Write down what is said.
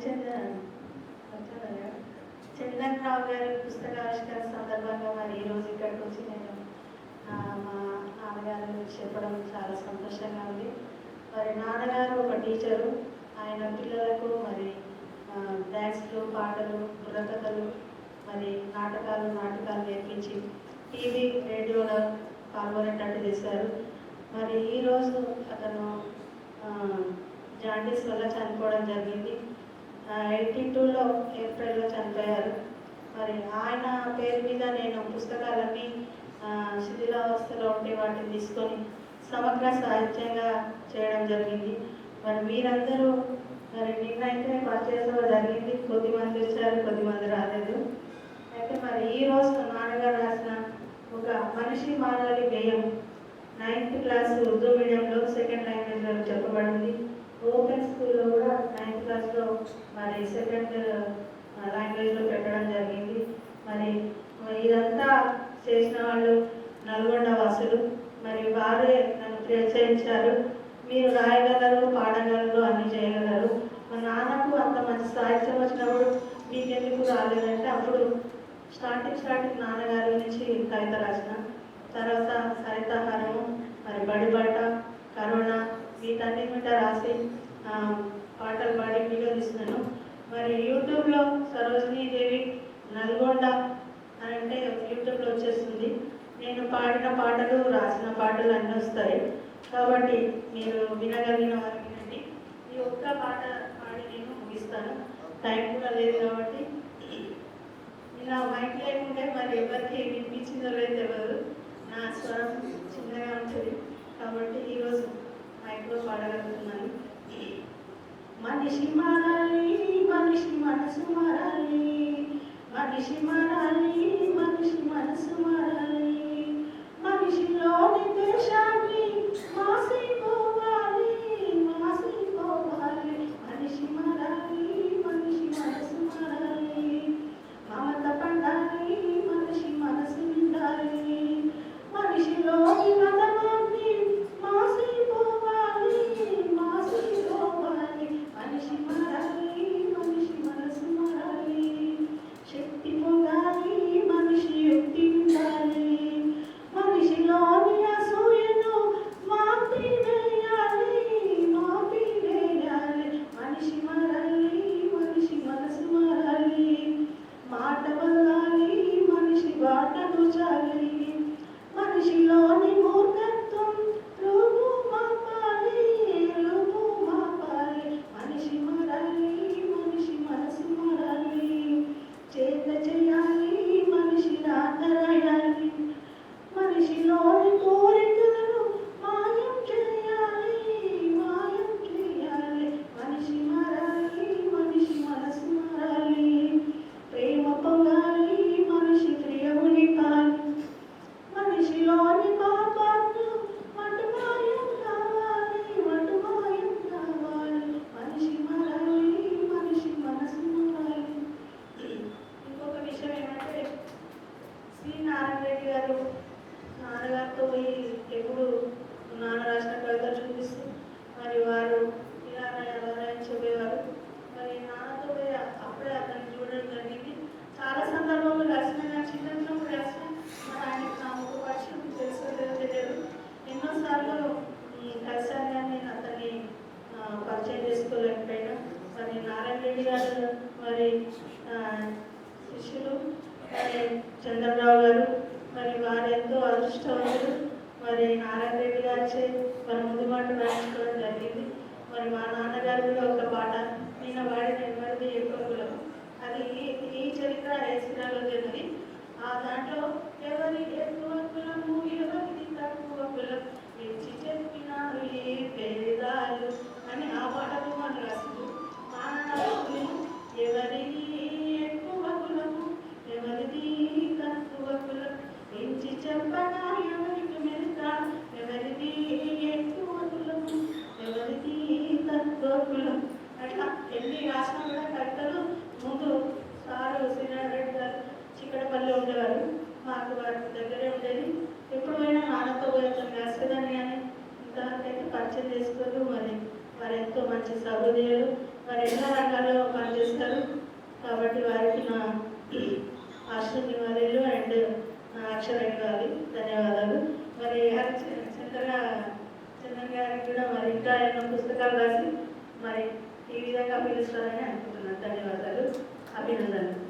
హరిచంద్ర చందన్ రావు గారి పుస్తకావిష్కరణ సందర్భంగా మరి ఈరోజు ఇక్కడికి వచ్చి నేను మా నాన్నగారు గురించి చెప్పడం చాలా సంతోషంగా ఉంది. మరి నాన్నగారు ఒక టీచరు. ఆయన పిల్లలకు మరి డ్యాన్స్లు పాటలు బుర్రకథలు మరి నాటకాలు నాటకాలు నేర్పించి టీవీ రేడియోలో పాల్గొనేటట్టు చేశారు. మరి ఈరోజు అతను జాండీస్ వల్ల చనిపోవడం జరిగింది. ఎయిటీ టూలో ఏప్రిల్లో చనిపోయారు. మరి ఆయన పేరు మీద నేను పుస్తకాలన్నీ శిథిలావస్థలో ఉండే వాటిని తీసుకొని సమగ్ర సాహిత్యంగా చేయడం జరిగింది. మరి మీరందరూ మరి నిన్నైతే పర్చేస్ జరిగింది. కొద్దిమంది వచ్చారు కొద్దిమంది రాలేదు. అయితే మరి ఈ రోజు నాన్నగారు రాసిన ఒక మనిషి మారాలి గేయం నైన్త్ క్లాస్ ఉర్దూ మీడియంలో సెకండ్ లాంగ్వేజ్లో చెప్పబడింది. ఓపెన్ స్కూల్లో కూడా నైన్త్ క్లాస్లో మరి సెకండ్ లాంగ్వేజ్లో uh, పెట్టడం జరిగింది. మరి ఇదంతా చేసిన వాళ్ళు నల్గొండ వాసులు. మరి వారే నన్ను ప్రోత్సహించారు. మీరు రాయగలరు పాడగలరు అన్ని చేయగలరు. మా నాన్నకు అంత మంచి సాహిత్యం వచ్చినప్పుడు మీకెందుకు రాలేదంటే అప్పుడు స్టార్టింగ్ స్టార్టింగ్ నాన్నగారి నుంచి కవిత రాసిన. తర్వాత సరితాహారము మరి బడిబాట కరోనా వీటన్ని మీద రాసి ఆ, పాటలు పాడి వీడియో తీస్తున్నాను మరి యూట్యూబ్లో సరోజినీ దేవి నల్గొండ అని అంటే యూట్యూబ్లో వచ్చేస్తుంది. నేను పాడిన పాటలు రాసిన పాటలు అన్నీ వస్తాయి. కాబట్టి మీరు వినగలిగిన వారు వినండి ఈ ఒక్క పాట పాడి నేను ముగిస్తాను. టైం కూడా లేదు కాబట్టి. ఇలా మైక్ లేకుంటే మరి ఎవరికి వినిపించిందో లేదు ఎవరు నా స్వరం చిన్నగా ఉంటుంది. కాబట్టి ఈరోజు మైక్లో పాడగలుగుతున్నాను. మనిషి మారాలి మనిషి మనసు మారాలి. మనిషి అదృష్టవంతులు మరి నారాయణరెడ్డి గారిచే మరి ముందు మాట రాయించుకోవడం జరిగింది. మరి మా నాన్నగారు కూడా ఒక పాట నిన్న వాడిన ఎవరిది ఎక్కువ అది ఈ చరిత్ర ఏ జరిగింది. ఆ దాంట్లో ఎవరి ఎక్కువ కులము ఎవరిది తక్కువ కులం తెచ్చి చెప్పినారు ఏ పేదాలు అని ఆ పాట చిక్కడపల్లి ఉండేవారు. మాకు వారికి దగ్గరే ఉండేది. ఎప్పుడు పోయినా నాన్నతో పోయి అతను రాసేదాన్ని కానీ ఇంతవరకైతే పరిచయం చేసుకోరు మరి వారు ఎంతో మంచి సహృదయులు. వారు ఎన్నో రకాలుగా పనిచేస్తారు కాబట్టి వారికి నా ఆశీర్వాదాలు అండ్ నా అక్షరాలు ధన్యవాదాలు. మరి హరి చంద్ర చంద్ర గారికి కూడా మరి ఇంకా ఎన్నో పుస్తకాలు రాసి మరి ఈ విధంగా పిలుస్తారని అనుకుంటున్నాను. ధన్యవాదాలు. అభినందనలు.